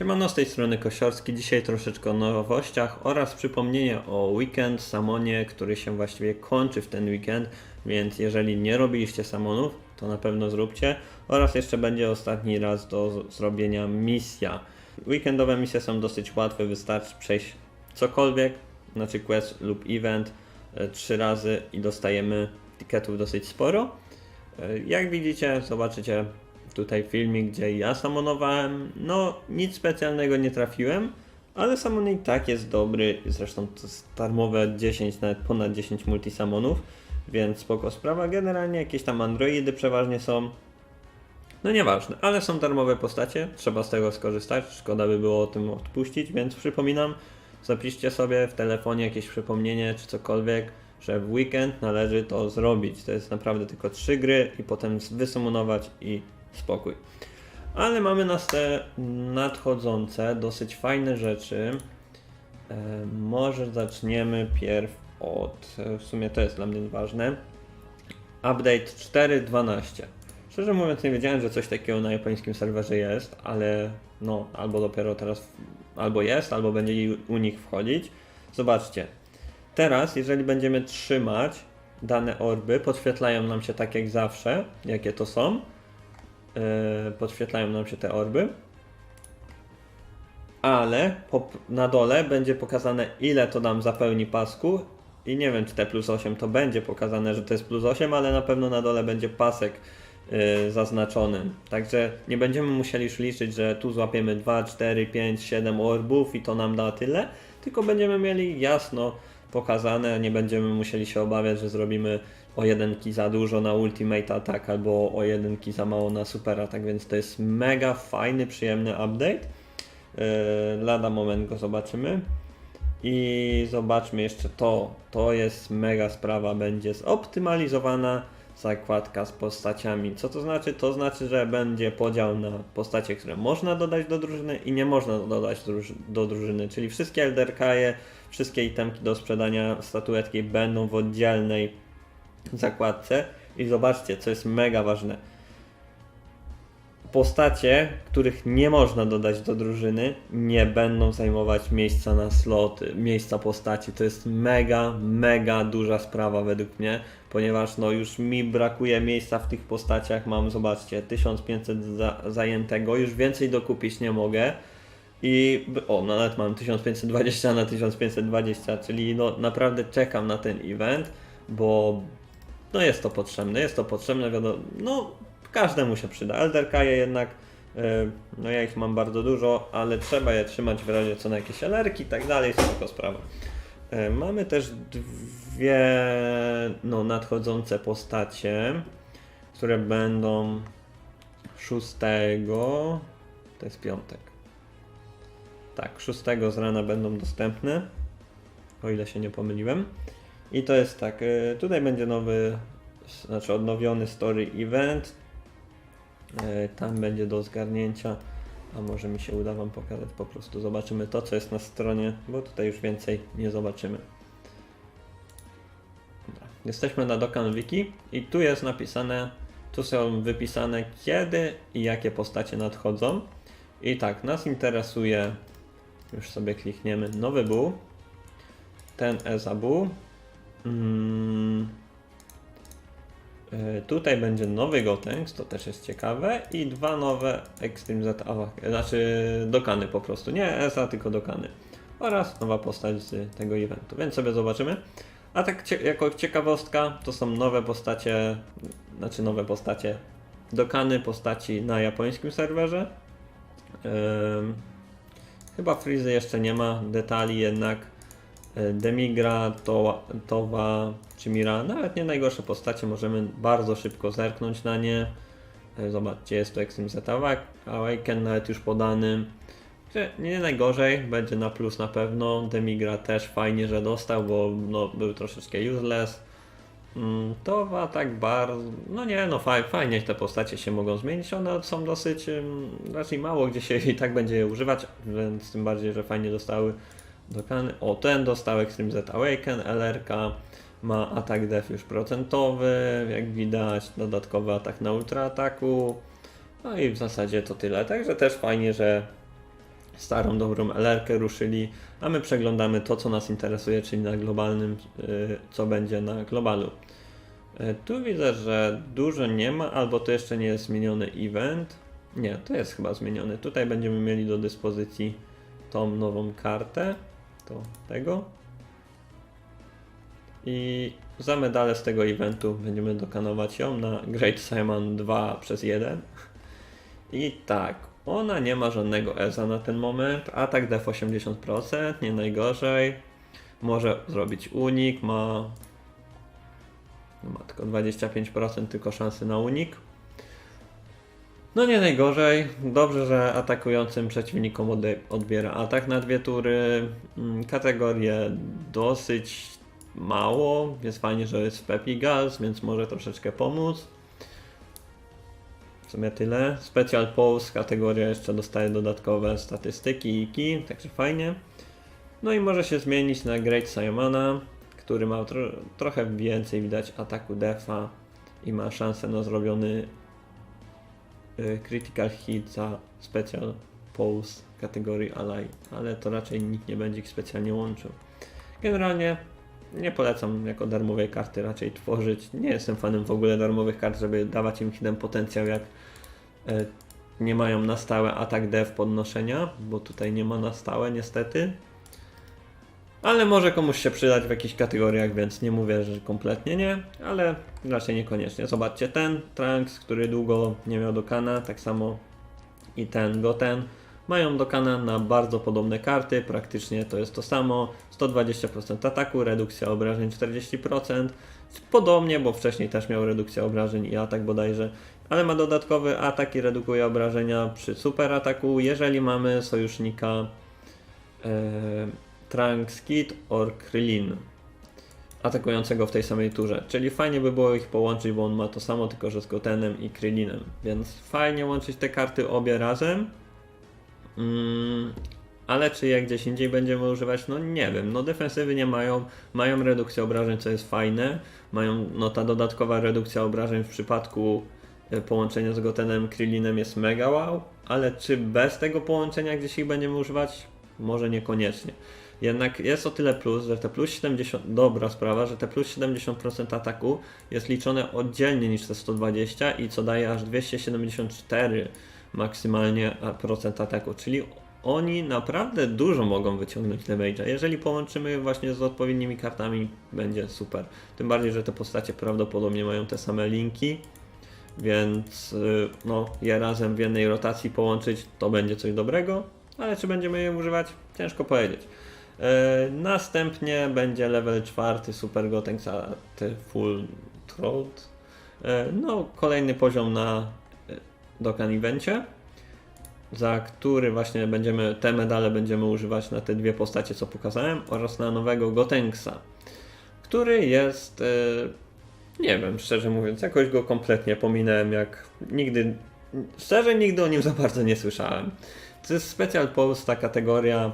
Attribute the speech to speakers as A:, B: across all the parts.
A: Siemano, z tej strony Kosiorski. Dzisiaj troszeczkę o nowościach oraz przypomnienie o weekend Samonie, który się właściwie kończy w ten weekend, więc jeżeli nie robiliście Samonów, to na pewno zróbcie. Oraz jeszcze będzie ostatni raz do zrobienia misja. Weekendowe misje są dosyć łatwe, wystarczy przejść cokolwiek, znaczy quest lub event e, trzy razy i dostajemy tiketów dosyć sporo. E, Jak widzicie, zobaczycie tutaj filmik, gdzie ja samonowałem. No, nic specjalnego nie trafiłem, ale samon i tak jest dobry. Zresztą to jest darmowe 10, nawet ponad 10 multisamonów, więc spoko sprawa. Generalnie jakieś tam androidy przeważnie są. No nieważne, ale są darmowe postacie, trzeba z tego skorzystać. Szkoda by było o tym odpuścić, więc przypominam, zapiszcie sobie w telefonie jakieś przypomnienie czy cokolwiek, że w weekend należy to zrobić. To jest naprawdę tylko trzy gry i potem wysumonować i spokój. Ale mamy nas te nadchodzące, dosyć fajne rzeczy. E, może zaczniemy pierw od, e, w sumie to jest dla mnie ważne, update 4.12. Szczerze mówiąc nie wiedziałem, że coś takiego na japońskim serwerze jest, ale no albo dopiero teraz, albo jest, albo będzie u nich wchodzić. Zobaczcie, teraz jeżeli będziemy trzymać dane orby, podświetlają nam się tak jak zawsze, jakie to są. Yy, podświetlają nam się te orby. Ale na dole będzie pokazane ile to nam zapełni pasku i nie wiem czy te plus 8 to będzie pokazane, że to jest plus 8, ale na pewno na dole będzie pasek yy, zaznaczony. Także nie będziemy musieli już liczyć, że tu złapiemy 2, 4, 5, 7 orbów i to nam da tyle, tylko będziemy mieli jasno pokazane, nie będziemy musieli się obawiać, że zrobimy o jeden ki za dużo na Ultimate Attack albo o jeden ki za mało na Super Attack, więc to jest mega fajny, przyjemny update. Yy, lada moment go zobaczymy. I zobaczmy jeszcze to. To jest mega sprawa. Będzie zoptymalizowana zakładka z postaciami. Co to znaczy? To znaczy, że będzie podział na postacie, które można dodać do drużyny i nie można dodać do drużyny. Czyli wszystkie elderkaje, wszystkie itemki do sprzedania statuetki będą w oddzielnej zakładce. I zobaczcie, co jest mega ważne postacie, których nie można dodać do drużyny, nie będą zajmować miejsca na sloty, miejsca postaci. To jest mega, mega duża sprawa według mnie, ponieważ no już mi brakuje miejsca w tych postaciach. Mam, zobaczcie, 1500 za, zajętego, już więcej dokupić nie mogę. I o, no nawet mam 1520 na 1520, czyli no naprawdę czekam na ten event, bo no jest to potrzebne, jest to potrzebne, wiadomo, no każdemu się przyda. Elderkaje jednak, e, no ja ich mam bardzo dużo, ale trzeba je trzymać w razie co na jakieś elerki i tak dalej, spoko sprawa. E, Mamy też dwie no, nadchodzące postacie, które będą 6, to jest piątek. Tak, 6 z rana będą dostępne, o ile się nie pomyliłem. I to jest tak, y, tutaj będzie nowy, znaczy odnowiony story event. Y, Tam będzie do zgarnięcia, a może mi się uda Wam pokazać po prostu. Zobaczymy to, co jest na stronie, bo tutaj już więcej nie zobaczymy. Jesteśmy na Dokkan Wiki i tu jest napisane, tu są wypisane kiedy i jakie postacie nadchodzą. I tak, nas interesuje, już sobie klikniemy, nowy bull, ten Ezabu. Mm. Y, Tutaj będzie nowy Gotenks, to też jest ciekawe, i dwa nowe Extreme Z, znaczy dokany po prostu, nie ESA, tylko dokany. Oraz nowa postać z tego eventu, więc sobie zobaczymy. A tak cie- jako ciekawostka, to są nowe postacie, znaczy nowe postacie, dokany postaci na japońskim serwerze. Ym, chyba Freezy jeszcze nie ma detali jednak. E, Demigra, to, Towa czy Mira, nawet nie najgorsze postacie, możemy bardzo szybko zerknąć na nie. E, Zobaczcie, jest tu Extreme Z Awaken nawet już podany. Nie najgorzej, będzie na plus na pewno. Demigra też fajnie, że dostał, bo no, był troszeczkę useless. Mm, Towa tak bardzo, no nie, no faj, fajnie te postacie się mogą zmienić, one są dosyć, raczej mało gdzie się i tak będzie je używać, więc tym bardziej, że fajnie dostały Dokany. O, ten dostał Extreme Z Awaken, LRK ma atak def już procentowy, jak widać, dodatkowy atak na ultra ataku. No i w zasadzie to tyle. Także też fajnie, że starą, dobrą LR-kę ruszyli, a my przeglądamy to, co nas interesuje, czyli na globalnym, y, co będzie na globalu. Y, Tu widzę, że dużo nie ma, albo to jeszcze nie jest zmieniony event. Nie, to jest chyba zmieniony. Tutaj będziemy mieli do dyspozycji tą nową kartę, tego. I za medale z tego eventu będziemy dokanować ją na Great Simon 2 przez 1. I tak, ona nie ma żadnego EZA na ten moment. Atak def 80%, nie najgorzej. Może zrobić unik, ma, ma tylko 25% tylko szansy na unik. No nie najgorzej. Dobrze, że atakującym przeciwnikom odbiera atak na dwie tury. Mm, Kategorię dosyć mało. Jest fajnie, że jest Pepi Gas, więc może troszeczkę pomóc. W sumie tyle. Special Pose kategoria jeszcze dostaje dodatkowe statystyki i ki, także fajnie. No i może się zmienić na Great Simona, który ma tro trochę więcej widać ataku defa i ma szansę na zrobiony critical hit za special pose kategorii ally, ale to raczej nikt nie będzie ich specjalnie łączył. Generalnie nie polecam jako darmowej karty raczej tworzyć. Nie jestem fanem w ogóle darmowych kart, żeby dawać im hidden potencjał jak e, nie mają na stałe atak dev podnoszenia, bo tutaj nie ma na stałe niestety. Ale może komuś się przydać w jakichś kategoriach, więc nie mówię, że kompletnie nie, ale raczej niekoniecznie. Zobaczcie ten Trunks, który długo nie miał dokana, tak samo i ten Goten. Mają dokana na bardzo podobne karty, praktycznie to jest to samo. 120% ataku, redukcja obrażeń 40%. Podobnie, bo wcześniej też miał redukcję obrażeń i atak bodajże, ale ma dodatkowy atak i redukuje obrażenia przy super ataku, jeżeli mamy sojusznika e, Trunks Kid or Krillin atakującego w tej samej turze. Czyli fajnie by było ich połączyć, bo on ma to samo, tylko że z Gotenem i Krillinem. Więc fajnie łączyć te karty obie razem. Mm, ale czy jak gdzieś indziej będziemy używać? No nie wiem. No defensywy nie mają, mają redukcję obrażeń, co jest fajne. Mają, no ta dodatkowa redukcja obrażeń w przypadku e, połączenia z Gotenem, Krillinem jest mega wow, ale czy bez tego połączenia gdzieś ich będziemy używać? Może niekoniecznie. Jednak jest o tyle plus, że te plus 70, dobra sprawa, że te plus 70% ataku jest liczone oddzielnie niż te 120 i co daje aż 274 maksymalnie procent ataku, czyli oni naprawdę dużo mogą wyciągnąć damage'a. Jeżeli połączymy właśnie z odpowiednimi kartami, będzie super. Tym bardziej, że te postacie prawdopodobnie mają te same linki, więc y, no, je razem w jednej rotacji połączyć to będzie coś dobrego, ale czy będziemy je używać? Ciężko powiedzieć. E, Następnie będzie level czwarty Super Gotenks Full Throat. E, No, kolejny poziom na e, Dokkan Evencie, za który właśnie będziemy, te medale będziemy używać na te dwie postacie, co pokazałem, oraz na nowego Gotenksa, który jest, nie wiem, szczerze mówiąc, jakoś go kompletnie pominąłem, jak nigdy, szczerze nigdy o nim za bardzo nie słyszałem. To jest Special Pose, ta kategoria,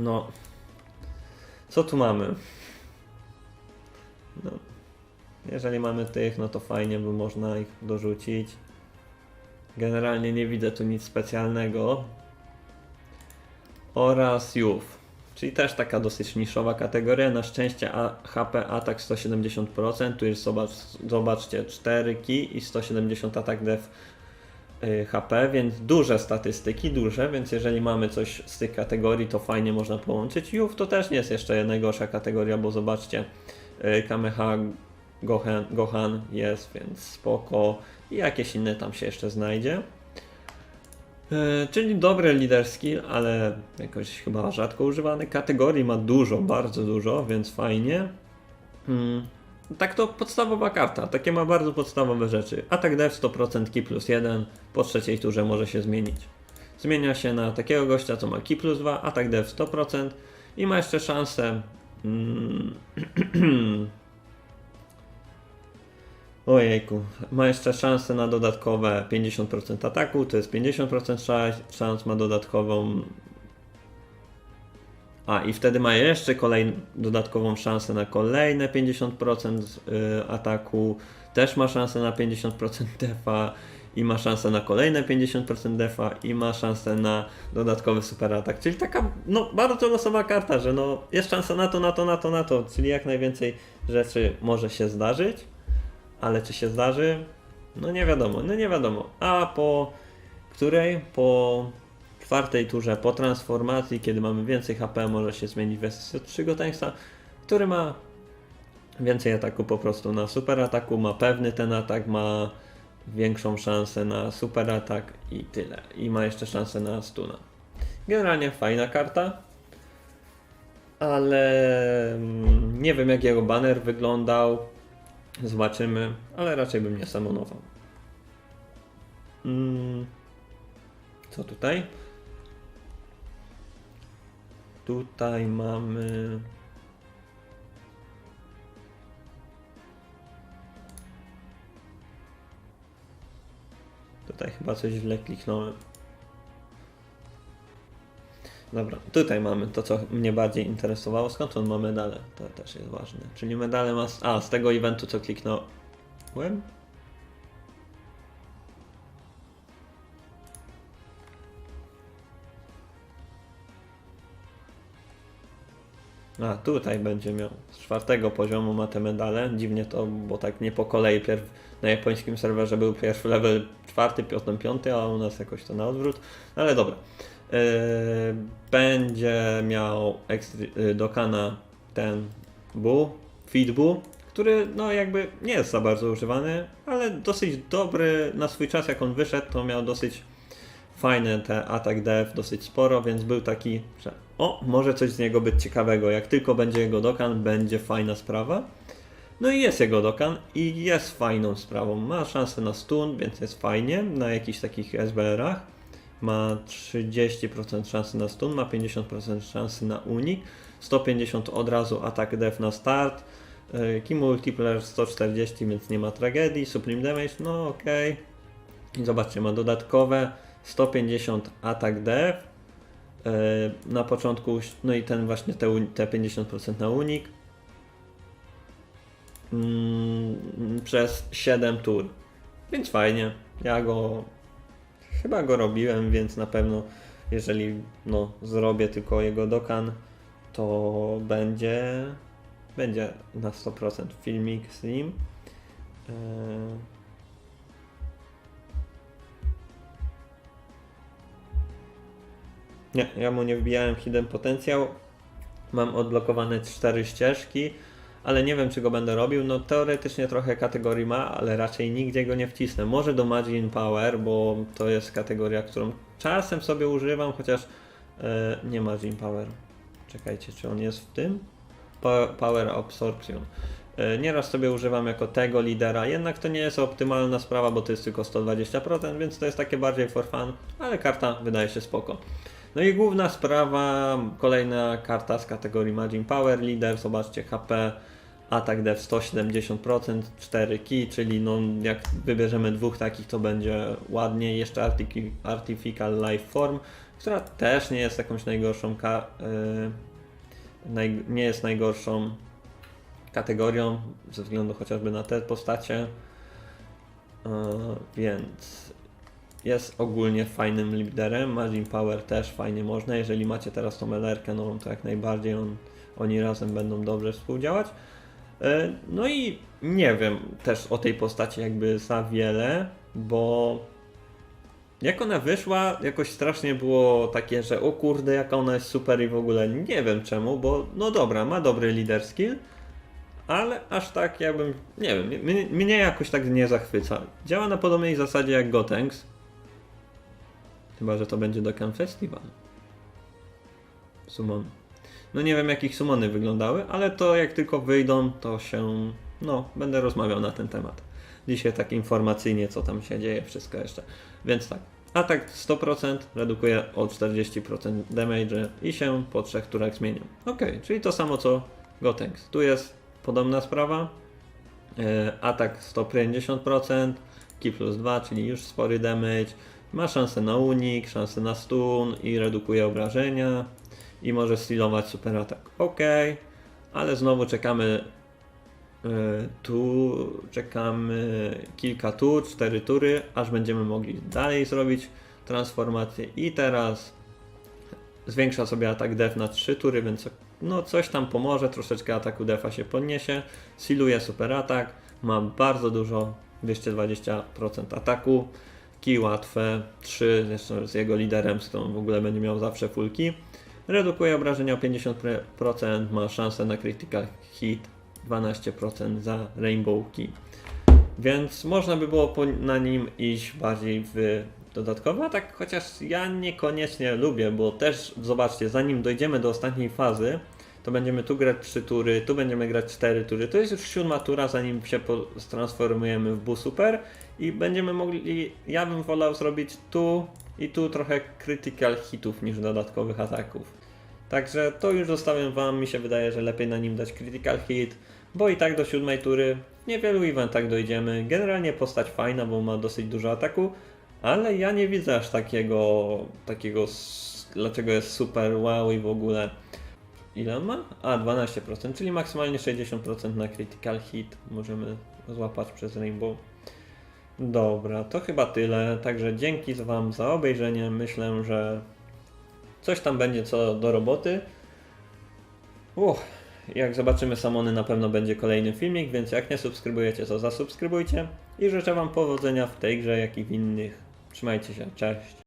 A: no, co tu mamy? No, jeżeli mamy tych, no to fajnie, by można ich dorzucić. Generalnie nie widzę tu nic specjalnego. Oraz Youth, czyli też taka dosyć niszowa kategoria. Na szczęście HP atak 170%, tu jest zobacz, zobaczcie 4 ki i 170 atak def HP, więc duże statystyki, duże, więc jeżeli mamy coś z tych kategorii, to fajnie można połączyć. Youth to też nie jest jeszcze najgorsza kategoria, bo zobaczcie, y, Kameha Gohan, Gohan jest, więc spoko. I jakieś inne tam się jeszcze znajdzie. E, czyli dobry leader skill, ale jakoś chyba rzadko używany. Kategorii ma dużo, bardzo dużo, więc fajnie. Mm, tak to podstawowa karta, takie ma bardzo podstawowe rzeczy. Atak dev 100% ki plus 1, po trzeciej turze może się zmienić. Zmienia się na takiego gościa, co ma ki plus 2, atak dev 100% i ma jeszcze szansę. Mm, Ojejku, ma jeszcze szansę na dodatkowe 50% ataku, to jest 50% szans, ma dodatkową. A i wtedy ma jeszcze kolejną dodatkową szansę na kolejne 50% y, ataku, też ma szansę na 50% defa i ma szansę na kolejne 50% defa i ma szansę na dodatkowy super atak. Czyli taka no, bardzo losowa karta, że no, jest szansa na to, na to, na to, na to. Czyli jak najwięcej rzeczy może się zdarzyć, ale czy się zdarzy? No nie wiadomo, no nie wiadomo. A po której? Po czwartej turze, po transformacji, kiedy mamy więcej HP, może się zmienić w SSJ3 Gotensa, który ma więcej ataku po prostu na super ataku, ma pewny ten atak, ma większą szansę na super atak i tyle. I ma jeszcze szansę na stuna. Generalnie fajna karta, ale mm, nie wiem jak jego banner wyglądał. Zobaczymy, ale raczej bym nie samonował. Mm. Co tutaj? Tutaj mamy. Tutaj chyba coś źle kliknąłem. Dobra, tutaj mamy to, co mnie bardziej interesowało. Skąd on ma medale? To też jest ważne. Czyli medale ma. z- A, z tego eventu, co kliknąłem? A, tutaj będzie miał. Z czwartego poziomu ma te medale. Dziwnie to, bo tak nie po kolei. Pierw na japońskim serwerze był pierwszy level czwarty, potem piąty, a u nas jakoś to na odwrót. Ale dobra. Yy, będzie miał yy, Dokana ten Bu, Feed Bu, który no jakby nie jest za bardzo używany, ale dosyć dobry na swój czas jak on wyszedł, to miał dosyć fajny te atak def, dosyć sporo, więc był taki, że o, może coś z niego być ciekawego. Jak tylko będzie jego dokan, będzie fajna sprawa. No i jest jego dokan i jest fajną sprawą. Ma szansę na stun, więc jest fajnie na jakichś takich SBR-ach. Ma 30% szansy na stun, ma 50% szansy na unik, 150 od razu atak def na start. Key multiplier 140, więc nie ma tragedii. Supreme damage, no. I zobaczcie, ma dodatkowe 150 atak def. Yy, Na początku, no i ten właśnie te, te 50% na unik. Mm, przez 7 tur. Więc fajnie. Ja go chyba go robiłem, więc na pewno jeżeli no, zrobię tylko jego dokan, to będzie będzie na 100% filmik z nim. Yy, Nie, ja mu nie wbijałem hidden potencjał. Mam odblokowane cztery ścieżki, ale nie wiem czy go będę robił. No teoretycznie trochę kategorii ma, ale raczej nigdzie go nie wcisnę. Może do Magin Power, bo to jest kategoria, którą czasem sobie używam, chociaż e, nie Magin Power. Czekajcie, czy on jest w tym? Power Absorption. E, Nieraz sobie używam jako tego lidera, jednak to nie jest optymalna sprawa, bo to jest tylko 120%, więc to jest takie bardziej for fun, ale karta wydaje się spoko. No i główna sprawa, kolejna karta z kategorii Magin Power Leader, zobaczcie HP, atak def 170%, 4 key, czyli no jak wybierzemy dwóch takich to będzie ładnie, jeszcze Artifi- Artificial Life Form, która też nie jest jakąś najgorszą, yy, nie jest najgorszą kategorią, ze względu chociażby na te postacie, Yy, więc jest ogólnie fajnym liderem. Margin Power też fajnie można. Jeżeli macie teraz tą LR-kę nową, to jak najbardziej on, oni razem będą dobrze współdziałać. E, No i nie wiem też o tej postaci jakby za wiele, bo jak ona wyszła, jakoś strasznie było takie, że o kurde, jaka ona jest super i w ogóle nie wiem czemu, bo no dobra, ma dobry leader skill, ale aż tak jakbym, nie wiem, mnie, mnie jakoś tak nie zachwyca. Działa na podobnej zasadzie jak Gotenks, chyba że to będzie Dokkan Festival. Summon. No nie wiem jak ich summony wyglądały, ale to jak tylko wyjdą, to się, no, będę rozmawiał na ten temat. Dzisiaj tak informacyjnie, co tam się dzieje, wszystko jeszcze. Więc tak, atak 100% redukuje o 40% damage i się po trzech turach zmienią. Ok, czyli to samo co Gotenks. Tu jest podobna sprawa. E, Atak 150%, Ki plus 2, czyli już spory damage. Ma szansę na unik, szansę na stun i redukuje obrażenia. I może stylować super atak. Ok, ale znowu czekamy Y, Tu czekamy kilka tur, cztery tury, aż będziemy mogli dalej zrobić transformację. I teraz zwiększa sobie atak def na 3 tury, więc no coś tam pomoże, troszeczkę ataku defa się podniesie. Siluje super atak, ma bardzo dużo, 220% ataku. Ki łatwe, 3, zresztą z jego liderem, z którą w ogóle będzie miał zawsze fulki. Redukuje obrażenia o 50%, ma szansę na critical hit 12% za Rainbow Key. Więc można by było na nim iść bardziej w dodatkowy atak, chociaż ja niekoniecznie lubię, bo też zobaczcie, zanim dojdziemy do ostatniej fazy, to będziemy tu grać 3 tury, tu będziemy grać 4 tury. To jest już siódma tura, zanim się transformujemy w Bu Super i będziemy mogli, ja bym wolał zrobić tu i tu trochę critical hitów niż dodatkowych ataków. Także to już zostawiam wam, mi się wydaje, że lepiej na nim dać critical hit, bo i tak do siódmej tury niewielu eventach dojdziemy. Generalnie postać fajna, bo ma dosyć dużo ataku, ale ja nie widzę aż takiego, takiego, dlaczego jest super wow i w ogóle. Ile on ma? A, 12%, czyli maksymalnie 60% na critical hit możemy złapać przez Rainbow. Dobra, to chyba tyle. Także dzięki Wam za obejrzenie. Myślę, że coś tam będzie co do roboty. Uff, jak zobaczymy samony, na pewno będzie kolejny filmik, więc jak nie subskrybujecie, to zasubskrybujcie. I życzę Wam powodzenia w tej grze, jak i w innych. Trzymajcie się, cześć.